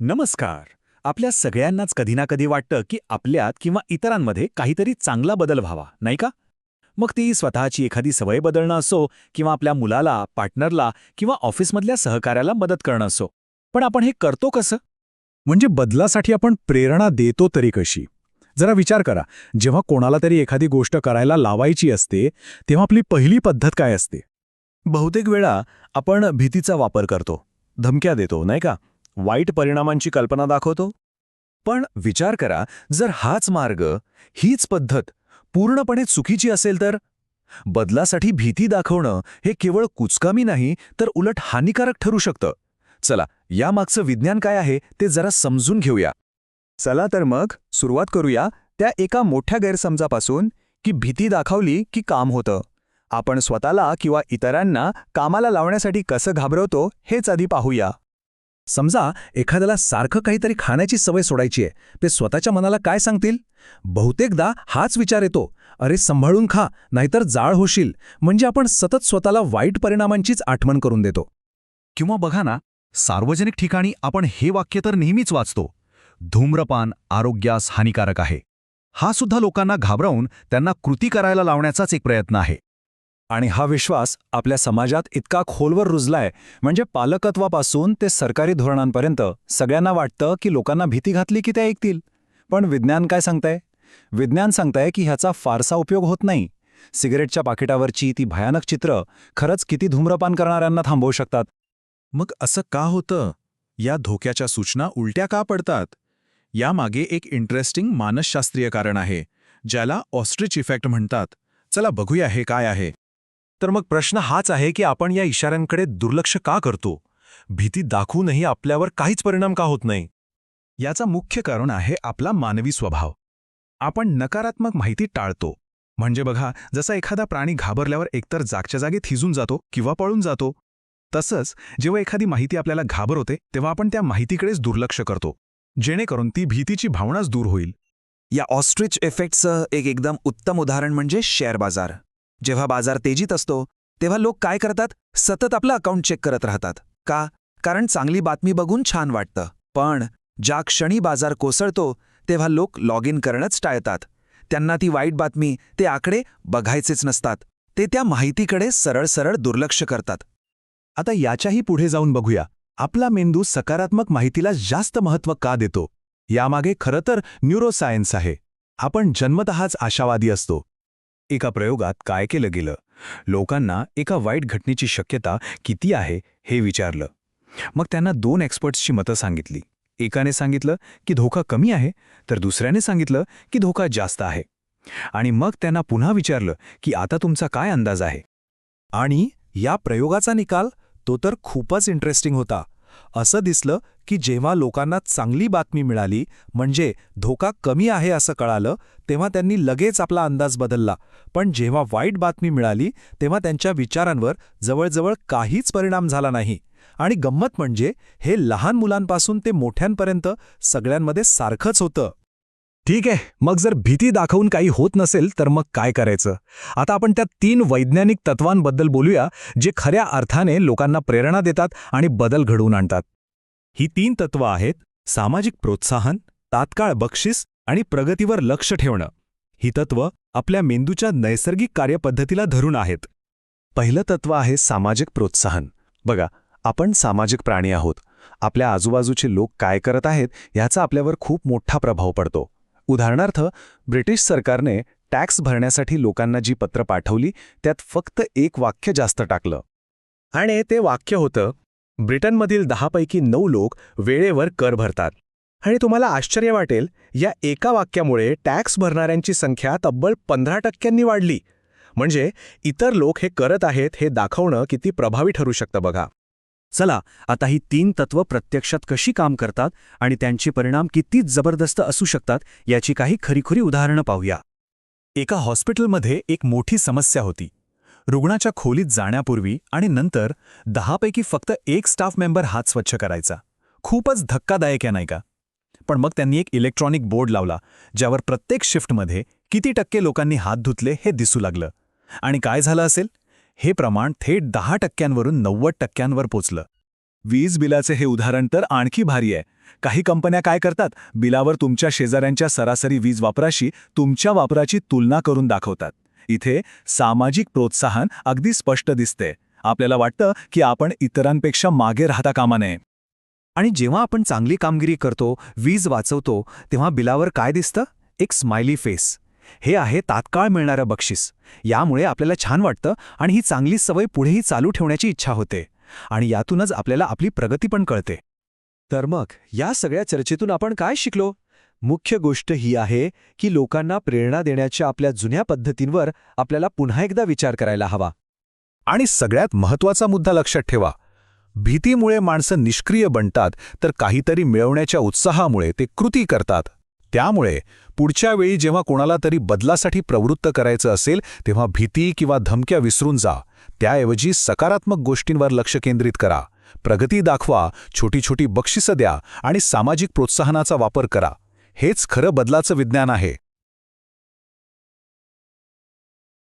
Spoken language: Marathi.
नमस्कार. आपल्या सगळ्यांनाच कधी ना कधी वाटतं की आपल्यात किंवा इतरांमध्ये काहीतरी चांगला बदल व्हावा नाही का? मग ती स्वतःची एखादी सवय बदलणं असो किंवा आपल्या मुलाला पार्टनरला किंवा ऑफिसमधल्या सहकार्याला मदत करणं असो. पण आपण हे करतो कसं? म्हणजे बदलासाठी आपण प्रेरणा देतो तरी कशी? जरा विचार करा. जेव्हा कोणाला तरी एखादी गोष्ट करायला लावायची असते तेव्हा आपली पहिली पद्धत काय असते? बहुतेक वेळा आपण भीतीचा वापर करतो. धमक्या देतो नाही का? वाईट परिणामांची कल्पना दाखवतो? पण विचार करा जर हाच मार्ग हीच पद्धत पूर्णपणे चुकीची असेल तर? बदलासाठी भीती दाखवणं हे केवळ कुचकामी नाही तर उलट हानिकारक ठरू शकतं. चला यामागचं विज्ञान काय आहे ते जरा समजून घेऊया. चला तर मग सुरुवात करूया त्या एका मोठ्या गैरसमजापासून की भीती दाखवली की काम होतं. आपण स्वतःला किंवा इतरांना कामाला लावण्यासाठी कसं घाबरवतो हेच आधी पाहूया. समजा एखाद्याला सारखं काहीतरी खाण्याची सवय सोडायची आहे ते स्वतःच्या मनाला काय सांगतील? बहुतेकदा हाच विचार येतो अरे सांभाळून खा नाहीतर जाळ होशील. म्हणजे आपण सतत स्वतःला वाईट परिणामांचीच आठवण करून देतो. किंवा बघा ना सार्वजनिक ठिकाणी आपण हे वाक्य तर नेहमीच वाचतो धूम्रपान आरोग्यास हानिकारक आहे. हा सुद्धा लोकांना घाबरवून त्यांना कृती करायला लावण्याचाच एक प्रयत्न आहे. आणि हा विश्वास आपल्या समाजात इतका खोलवर रुजलाय म्हणजे पालकत्वापासून ते सरकारी धोरणांपर्यंत सगळ्यांना वाटतं की लोकांना भीती घातली की ते ऐकतील. पण विज्ञान काय सांगतंय? विज्ञान सांगतंय की ह्याचा फारसा उपयोग होत नाही. सिगरेटच्या पाकिटावरची ती भयानक चित्र खरंच किती धूम्रपान करणाऱ्यांना थांबवू शकतात. मग असं का होतं? या धोक्याच्या सूचना उलट्या का पडतात? यामागे एक इंटरेस्टिंग मानसशास्त्रीय कारण आहे ज्याला ऑस्ट्रिच इफेक्ट म्हणतात. चला बघूया हे काय आहे. तर मग प्रश्न हाच आहे की आपण या इशाऱ्यांकडे दुर्लक्ष का करतो? भीती दाखवूनही आपल्यावर काहीच परिणाम का होत नाही? याचा मुख्य कारण आहे आपला मानवी स्वभाव. आपण नकारात्मक माहिती टाळतो. म्हणजे बघा जसा एखादा प्राणी घाबरल्यावर एकतर जागच्या जागी थिजून जातो किंवा पळून जातो. तसंच जेव्हा एखादी माहिती आपल्याला घाबरवते तेव्हा आपण त्या माहितीकडेच दुर्लक्ष करतो. जेणेकरून ती भीतीची भावनाच दूर होईल. या ऑस्ट्रिच इफेक्टचं एक एकदम उत्तम उदाहरण म्हणजे शेअर बाजार. जेव्हा बाजार तेजीत असतो तेव्हा लोक काय करतात? सतत आपलं अकाउंट चेक करत राहतात. का? कारण चांगली बातमी बघून छान वाटतं. पण ज्या क्षणी बाजार कोसळतो तेव्हा लोक लॉग इन करणंच टाळतात. त्यांना ती वाईट बातमी ते आकडे बघायचेच नसतात. ते त्या माहितीकडे सरळ सरळ दुर्लक्ष करतात. आता याच्याही पुढे जाऊन बघूया. आपला मेंदू सकारात्मक माहितीला जास्त महत्त्व का देतो? यामागे खरं तर न्यूरोसायन्स आहे. आपण जन्मतःच आशावादी असतो. एका प्रयोगात काय केलं गेलं? लोकांना एका वाईट घटनेची शक्यता किती आहे हे विचारलं. मग त्यांना दोन एक्सपर्ट्सची मतं सांगितली. एकाने सांगितलं की धोका कमी आहे तर दुसऱ्याने सांगितलं की धोका जास्त आहे. आणि मग त्यांना पुन्हा विचारलं की आता तुमचा काय अंदाज आहे? आणि या प्रयोगाचा निकाल तो तर खूपच इंटरेस्टिंग होता. असं दिसलं की जेव्हा लोकांना चांगली बातमी मिळाली म्हणजे धोका कमी आहे असं कळालं तेव्हा त्यांनी लगेच आपला अंदाज बदलला. पण जेव्हा वाईट बातमी मिळाली तेव्हा त्यांच्या विचारांवर जवळजवळ काहीच परिणाम झाला नाही. आणि गंमत म्हणजे हे लहान मुलांपासून ते मोठ्यांपर्यंत सगळ्यांमध्ये सारखंच होतं. ठीक आहे मग जर भीती दाखवून काही होत नसेल तर मग काय करायचं? आता आपण त्या तीन वैज्ञानिक तत्वांबद्दल बोलूया जे खऱ्या अर्थाने लोकांना प्रेरणा देतात आणि बदल घडवून आणतात. ही तीन तत्वं आहेत सामाजिक प्रोत्साहन तात्काळ बक्षीस आणि प्रगतीवर लक्ष ठेवणं. ही तत्व आपल्या मेंदूच्या नैसर्गिक कार्यपद्धतीला धरून आहेत. पहिलं तत्व आहे सामाजिक प्रोत्साहन. बघा आपण सामाजिक प्राणी आहोत. आपल्या आजूबाजूचे लोक काय करत आहेत याचा आपल्यावर खूप मोठा प्रभाव पडतो. उदाहरणार्थ ब्रिटिश सरकारने टॅक्स भरण्यासाठी लोकांना जी पत्र पाठवली त्यात फक्त एक वाक्य जास्त टाकलं. आणि ते वाक्य होतं ब्रिटनमधील दहापैकी नऊ लोक वेळेवर कर भरतात. आणि तुम्हाला आश्चर्य वाटेल या एका वाक्यामुळे टॅक्स भरणाऱ्यांची संख्या तब्बल पंधरा टक्क्यांनी वाढली. म्हणजे इतर लोक हे करत आहेत हे दाखवणं किती प्रभावी ठरू शकतं बघा. चला आता ही तीन तत्व प्रत्यक्षात कशी काम करतात आणि त्यांचे परिणाम किती जबरदस्त असू शकतात याची काही खरीखुरी उदाहरणं पाहूया. एका हॉस्पिटलमध्ये एक मोठी समस्या होती. रुग्णाच्या खोलीत जाण्यापूर्वी आणि नंतर दहापैकी फक्त एक स्टाफ मेंबर हात स्वच्छ करायचा. खूपच धक्कादायक आहे नाही का? पण मग त्यांनी एक इलेक्ट्रॉनिक बोर्ड लावला ज्यावर प्रत्येक शिफ्टमध्ये किती टक्के लोकांनी हात धुतले हे दिसू लागलं. आणि काय झालं असेल? हे प्रमाण थेट दहा टक्क्यांवरून नव्वद टक्क्यांवर पोचलं. वीज बिलाचे हे उदाहरण तर आणखी भारी आहे. काही कंपन्या काय करतात? बिलावर तुमच्या शेजाऱ्यांच्या सरासरी वीज वापराशी तुमच्या वापराची तुलना करून दाखवतात. इथे सामाजिक प्रोत्साहन अगदी स्पष्ट दिसते. आपल्याला वाटतं की आपण इतरांपेक्षा मागे राहता कामा नये. आणि जेव्हा आपण चांगली कामगिरी करतो वीज वाचवतो तेव्हा बिलावर काय दिसतं? एक स्माइली फेस हे आहे तात्काळ मिळणारं बक्षीस. यामुळे आपल्याला छान वाटतं आणि ही चांगली सवय पुढेही चालू ठेवण्याची इच्छा होते आणि यातूनच आपल्याला आपली प्रगती पण कळते. तर मग या सगळ्या चर्चेतून आपण काय शिकलो? मुख्य गोष्ट ही आहे की लोकांना प्रेरणा देण्याच्या आपल्या जुन्या पद्धतींवर आपल्याला पुन्हा एकदा विचार करायला हवा. आणि सगळ्यात महत्त्वाचा मुद्दा लक्षात ठेवा. भीतीमुळे माणसं निष्क्रिय बनतात तर काहीतरी मिळवण्याच्या उत्साहामुळे ते कृती करतात. त्यामुळे पुढच्या वेळी जेव्हा कोणाला तरी बदलासाठी प्रवृत्त करायचं असेल तेव्हा भीती किंवा धमक्या विसरून जा. त्याऐवजी सकारात्मक गोष्टींवर लक्ष केंद्रित करा. प्रगती दाखवा छोटी छोटी बक्षिसं द्या आणि सामाजिक प्रोत्साहनाचा वापर करा. हेच खरं बदलाचं विज्ञान आहे.